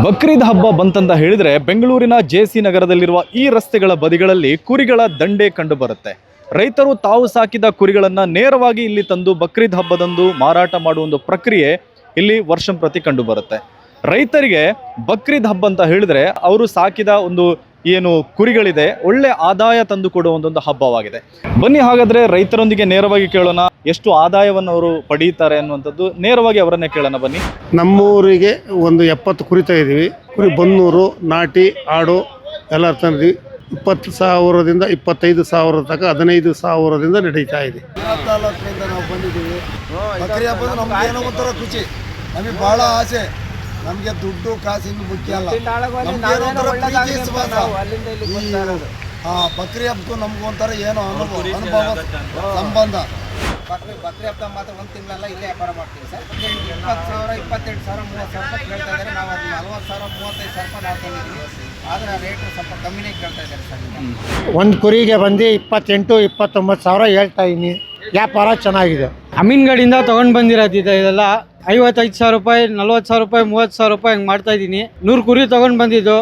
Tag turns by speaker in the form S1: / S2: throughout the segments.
S1: ಬಕ್ರೀದ್ ಹಬ್ಬ ಬಂತಂತ ಹೇಳಿದ್ರೆ ಬೆಂಗಳೂರಿನ ಜೆಸಿ ನಗರದಲ್ಲಿರುವ ಈ ರಸ್ತೆಗಳ ಬದಿಗಳಲ್ಲಿ ಕುರಿಗಳ ದಂಡೆ ಕಂಡು ಬರುತ್ತೆ ರೈತರು ತಾವು ಸಾಕಿದ ಕುರಿಗಳನ್ನ ನೇರವಾಗಿ ಇಲ್ಲಿ ತಂದು ಬಕ್ರೀದ್ ಹಬ್ಬದಂದು ಮಾರಾಟ ಮಾಡುವ ಒಂದು ಪ್ರಕ್ರಿಯೆ ಇಲ್ಲಿ ವರ್ಷಂಪ್ರತಿ ಕಂಡು ಬರುತ್ತೆ ರೈತರಿಗೆ ಬಕ್ರೀದ್ ಹಬ್ಬ ಅಂತ ಹೇಳಿದ್ರೆ ಅವರು ಸಾಕಿದ ಒಂದು ಏನು ಕುರಿಗಳಿದೆ, ಒಳ್ಳೆ ಆದಾಯ ತಂದು ಕೊಡುವ ಒಂದೊಂದು ಹಬ್ಬವಾಗಿದೆ. ಬನ್ನಿ ಹಾಗಾದ್ರೆ ರೈತರೊಂದಿಗೆ ನೇರವಾಗಿ ಕೇಳೋಣ. ಎಷ್ಟು ಆದಾಯವನ್ನು ಅವರು ಪಡೀತಾರೆ ಅನ್ನುವಂಥದ್ದು ನೇರವಾಗಿ ಅವರನ್ನೇ ಕೇಳೋಣ ಬನ್ನಿ.
S2: ನಮ್ಮೂರಿಗೆ ಒಂದು ಎಪ್ಪತ್ತು ಕುರಿತಾ ಇದ್ದೀವಿ ಕುರಿ ಬನ್ನೂರು ನಾಟಿ ಆಡು ಎಲ್ಲ ತಂದ್ವಿ ಇಪ್ಪತ್ತು ಸಾವಿರದಿಂದ ಇಪ್ಪತ್ತೈದು ಸಾವಿರ ತನಕ ಹದಿನೈದು ಸಾವಿರದಿಂದ ನಡೀತಾ ಇದೆ.
S3: ತಾಲೂಕಿನಿಂದ ನಾವು ಬಂದಿದ್ದೀವಿ. ಬಕ್ರಿ ಹಬ್ಬದ ನಮ್ಗೆ ಏನೋ ಒಂಥರ ಖುಷಿ. ನಮಗೆ ಬಹಳ ಆಸೆ. ನಮಗೆ ದುಡ್ಡು ಕಾಸಿನ ಮುಖ್ಯ ಅಲ್ಲ. ನಮ್ಗೆ ಏನೋ ಒಂಥರ ಪ್ರೀತಿ ವಿಶ್ವಾಸ. ಈ ಆ ಬಕ್ರಿ ಹಬ್ಬಕ್ಕೂ ನಮ್ಗೆ ಒಂಥರ ಏನೋ ಅನುಭವ ಅನುಭವ ಸಂಬಂಧ.
S4: ಬಕ್ರಿ ಬಕ್ರಿ ಹಬ್ಬ ಮಾತ್ರ ಒಂದು ತಿಂಗಳೆಲ್ಲ ಇಲ್ಲೇ ವ್ಯಾಪಾರ ಮಾಡ್ತೀವಿ ಸರ್. ಇಪ್ಪತ್ತು ಸಾವಿರ ಇಪ್ಪತ್ತೆಂಟು ಸಾವಿರ ಮೂವತ್ತು ಸಾವಿರ ರೂಪಾಯಿ ಕೇಳ್ತಾ ಇದ್ದಾರೆ. ನಾವು ಅದು ನಲ್ವತ್ತು ಸಾವಿರ ಮೂವತ್ತೈದು ಸಾವಿರ ರೂಪಾಯಿ ನಾವು ತಂದಿದ್ದೀವಿ ಆದರೆ ರೇಟು ಸ್ವಲ್ಪ ಕಮ್ಮಿನೇ ಕೇಳ್ತಾ ಇದ್ದಾರೆ ಸರ್
S5: ಒಂದು ಕುರಿಗೆ ಬಂದು ಇಪ್ಪತ್ತೆಂಟು ಇಪ್ಪತ್ತೊಂಬತ್ತು ಸಾವಿರ ಹೇಳ್ತಾ ಇದ್ದೀನಿ ವ್ಯಾಪಾರ ಚೆನ್ನಾಗಿದೆ.
S6: ಅಮೀನ್ಗಡಿಯಿಂದ ತೊಗೊಂಡು ಬಂದಿರೋದು ಇದೆ ಇದೆಲ್ಲ. ಐವತ್ತೈದು ಸಾವಿರ ರೂಪಾಯಿ ನಲ್ವತ್ತು ಸಾವಿರ ರೂಪಾಯಿ ಮೂವತ್ತು ಸಾವಿರ ರೂಪಾಯಿ ಹಂಗೆ ಮಾಡ್ತಾ ಇದ್ದೀನಿ ನೂರು ಕುರಿ ತೊಗೊಂಡು ಬಂದಿದ್ದು.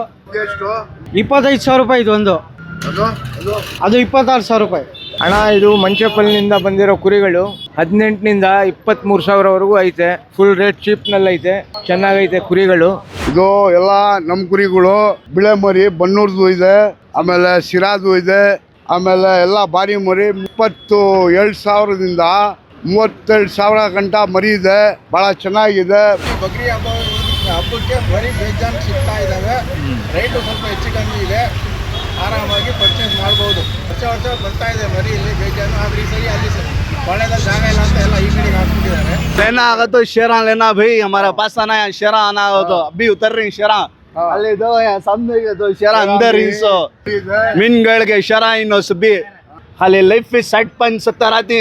S6: ಇಪ್ಪತ್ತೈದು ಸಾವಿರ ರೂಪಾಯಿ ಇದು ಒಂದು ಅದು ಇಪ್ಪತ್ತಾರು ಸಾವಿರ ರೂಪಾಯಿ.
S7: ಹಣ ಇದು ಮಂಚಪಲ್ಲಿನಿಂದ ಬಂದಿರೋ ಕುರಿಗಳು ಹದಿನೆಂಟನಿಂದ ಇಪ್ಪತ್ತ್ಮೂರು ಸಾವಿರವರೆಗೂ ಐತೆ. ಫುಲ್ ರೇಟ್ ಚೀಪ್ನಲ್ಲಿ ಐತೆ ಚೆನ್ನಾಗೈತೆ ಕುರಿಗಳು.
S8: ಇದು ಎಲ್ಲ ನಮ್ಮ ಕುರಿಗಳು. ಬಿಳೆ ಮರಿ ಬನ್ನೂರ್ದು ಇದೆ ಆಮೇಲೆ ಸಿರಾದು ಇದೆ ಆಮೇಲೆ ಎಲ್ಲ ಬಾರಿ ಮರಿ. ಇಪ್ಪತ್ತು ಏಳು ಸಾವಿರದಿಂದ ಮೂವತ್ತೆರಡು ಸಾವಿರ ಗಂಟ ಮರಿ ಇದೆ. ಭಾಳ ಚೆನ್ನಾಗಿದೆ.
S3: ಬಕ್ರಿ ಹಬ್ಬ ಹಬ್ಬಕ್ಕೆ ಬರೀ ಬೇಜಾನ್ ಸಿಗ್ತಾ ಇದ್ದಾವೆ ರೇಟು ಸ್ವಲ್ಪ ಹೆಚ್ಚು ಕಮ್ಮಿ ಇದೆ. ವರ್ಷ ವರ್ಷ ಬರ್ತಾ ಇದೆ ಮರಿ ಇಲ್ಲಿ ಬೇಜಾನು ಆದ್ರೆ ಈ ಸರಿ ಅಲ್ಲಿ ಒಳ್ಳೆದಾಗ ಜಾಗ ಇಲ್ಲ ಅಂತ ಎಲ್ಲ ಈ ಕಡೆಗೆ ಹಾಕ್ಬಿಟ್ಟಿದ್ದಾರೆ
S9: लेना आगा तो शेरा लेना भाई हमारा पास आना है शेरा आना हो तो अभी उतर रही शेरा अल्ले दो या सामने के दो शेरा अंदर ही सो मिन गड़ के शेरा इनो सभी खाली लाइफ पे साठ पंच सत्तर आती